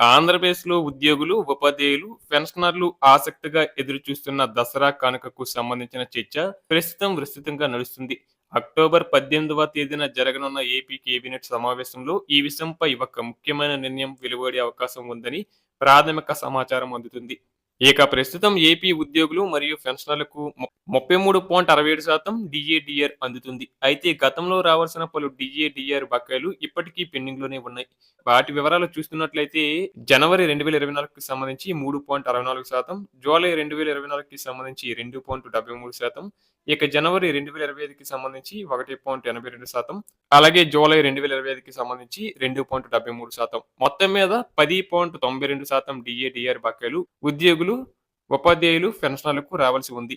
ఆంధ్రప్రదేశ్‌లో ఉద్యోగులు, ఉపాధ్యాయులు, పెన్షనర్లు ఆసక్తిగా ఎదురుచూస్తున్న దసరా కానుకకు సంబంధించిన చర్చ ప్రస్తుతం విస్తృతంగా నడుస్తుంది. అక్టోబర్ 18వ తేదీన జరగనున్న ఏపీ కేబినెట్ సమావేశంలో ఈ విషయంపై ఒక ముఖ్యమైన నిర్ణయం వెలువడే అవకాశం ఉందని ప్రాథమిక సమాచారం అందుతుంది. ఇక ప్రస్తుతం ఏపీ ఉద్యోగులు మరియు పెన్షనర్లకు ముప్పై మూడు పాయింట్ అరవై ఏడు శాతం డిఏడిఆర్ అందుతుంది. అయితే గతంలో రావాల్సిన పలు డిఏడిఆర్ బకాయిలు ఇప్పటికీ పెండింగ్‌లోనే ఉన్నాయి. వాటి వివరాలు చూస్తున్నట్లయితే జనవరి 2024కి సంబంధించి మూడు పాయింట్ అరవై నాలుగు శాతం, జూలై 2024కి సంబంధించి రెండు పాయింట్ డెబ్బై మూడు శాతం, ఇక జనవరి 2025కి సంబంధించి ఒకటి పాయింట్ ఎనభై రెండు శాతం, అలాగే జూలై 2025కి సంబంధించి రెండు పాయింట్ డెబ్బై మూడు శాతం. మొత్తం మీద పది పాయింట్ తొంభై రెండు శాతం డిఏడిఆర్ బకాయిలు ఉద్యోగులు, ఉపాధ్యాయులు, పెన్షనర్లకు రావాల్సి ఉంది.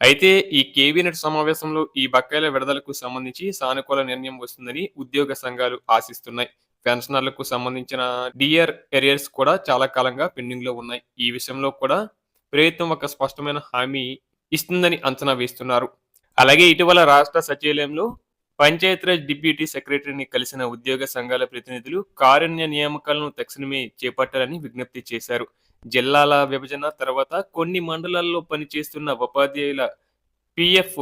అయితే ఈ కేబినెట్ సమావేశంలో ఈ బకాయిల విడుదలకు సంబంధించి సానుకూల నిర్ణయం వస్తుందని ఉద్యోగ సంఘాలు ఆశిస్తున్నాయి. పెన్షనర్లకు సంబంధించిన డిఆర్ ఎరియర్స్ కూడా చాలా కాలంగా పెండింగ్‌లో ఉన్నాయి. ఈ విషయంలో కూడా ప్రభుత్వం ఒక స్పష్టమైన హామీ ఇస్తుందని అంచనా వేస్తున్నారు. అలాగే ఇటీవల రాష్ట్ర సచివాలయంలో పంచాయతీరాజ్ డిప్యూటీ సెక్రటరీని కలిసిన ఉద్యోగ సంఘాల ప్రతినిధులు కారుణ్య నియామకాలను తక్షణమే చేపట్టాలని విజ్ఞప్తి చేశారు. జిల్లాల విభజన తర్వాత కొన్ని మండలాల్లో పనిచేస్తున్న ఉపాధ్యాయుల పీఎఫ్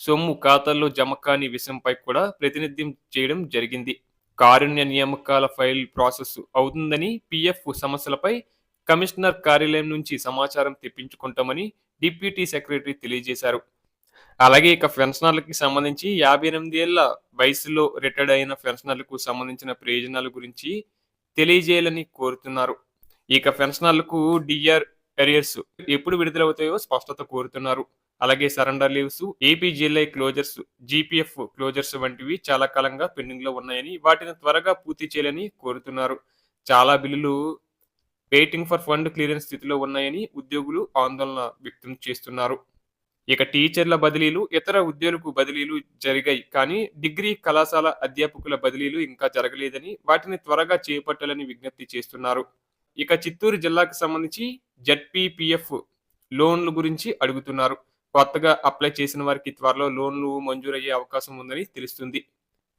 సొమ్ము ఖాతాల్లో జమ కాని విషయంపై కూడా ప్రాతినిధ్యం చేయడం జరిగింది. కారుణ్య నియామకాల ఫైల్ ప్రాసెస్ అవుతుందని, పీఎఫ్ సమస్యలపై కమిషనర్ కార్యాలయం నుంచి సమాచారం తెప్పించుకుంటామని డిప్యూటీ సెక్రటరీ తెలియజేశారు. అలాగే ఇక పెన్షనర్లకి సంబంధించి యాభై ఎనిమిది ఏళ్ళ వయసులో రిటైర్డ్ అయిన పెన్షనర్లకు సంబంధించిన ప్రయోజనాల గురించి తెలియజేయాలని కోరుతున్నారు. ఇక పెన్షనర్లకు డిఆర్ ఎరియర్స్ ఎప్పుడు విడుదలవుతాయో స్పష్టత కోరుతున్నారు. అలాగే surrender leaves, AP JLI closures, GPF closures వంటివి చాలా కాలంగా పెండింగ్‌లో ఉన్నాయని, వాటిని త్వరగా పూర్తి చేయాలని కోరుతున్నారు. చాలా బిల్లులు వెయిటింగ్ ఫర్ ఫండ్ క్లియరెన్స్ స్థితిలో ఉన్నాయని ఉద్యోగులు ఆందోళన వ్యక్తం చేస్తున్నారు. ఇక టీచర్ల బదిలీలు, ఇతర ఉద్యోగులకు బదిలీలు జరిగాయి కానీ డిగ్రీ కళాశాల అధ్యాపకుల బదిలీలు ఇంకా జరగలేదని, వాటిని త్వరగా చేపట్టాలని విజ్ఞప్తి చేస్తున్నారు. ఇక చిత్తూరు జిల్లాకు సంబంధించి జడ్పీపీఎఫ్ లోన్‌ల గురించి అడుగుతున్నారు. కొత్తగా అప్లై చేసిన వారికి త్వరలో లోన్‌లు మంజూరయ్యే అవకాశం ఉందని తెలుస్తుంది.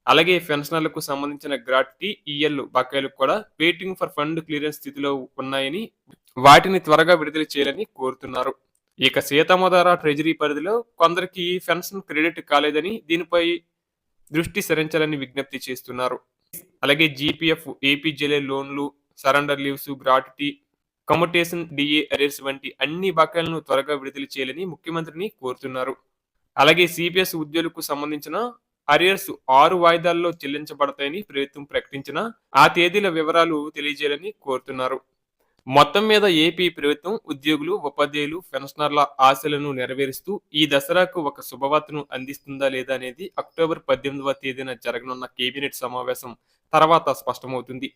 అలాగే పెన్షనర్లకు సంబంధించిన గ్రాట్యుటీ, ఈఎల్ బకాయిలు కూడా వెయిటింగ్ ఫర్ ఫండ్ క్లియరెన్స్ స్థితిలో ఉన్నాయని, వాటిని త్వరగా విడుదల చేయాలని కోరుతున్నారు. ఇక సీతమ్మధార ట్రెజరీ పరిధిలో కొందరికి పెన్షన్ క్రెడిట్ కాలేదని, దీనిపై దృష్టి సారించాలని విజ్ఞప్తి చేస్తున్నారు. అలాగే జీపీఎఫ్, ఏపీజేలే లోన్‌లు, surrender leaves, gratuity, commutation, DA arrears వంటి అన్ని బకాయిలను త్వరగా విడుదల చేయాలని ముఖ్యమంత్రిని కోరుతున్నారు. అలాగే సిపిఎస్ ఉద్యోగులకు సంబంధించిన అరియర్స్ ఆరు వాయిదాల్లో చెల్లించబడతాయని ప్రభుత్వం ప్రకటించిన ఆ తేదీల వివరాలు తెలియజేయాలని కోరుతున్నారు. మొత్తం మీద ఏపీ ప్రభుత్వం ఉద్యోగులు, ఉపాధ్యాయులు, పెన్షనర్ల ఆశలను నెరవేరుస్తూ ఈ దసరాకు ఒక శుభవార్తను అందిస్తుందా లేదా అనేది అక్టోబర్ 18వ తేదీన జరగనున్న కేబినెట్ సమావేశం తర్వాత స్పష్టమవుతుంది.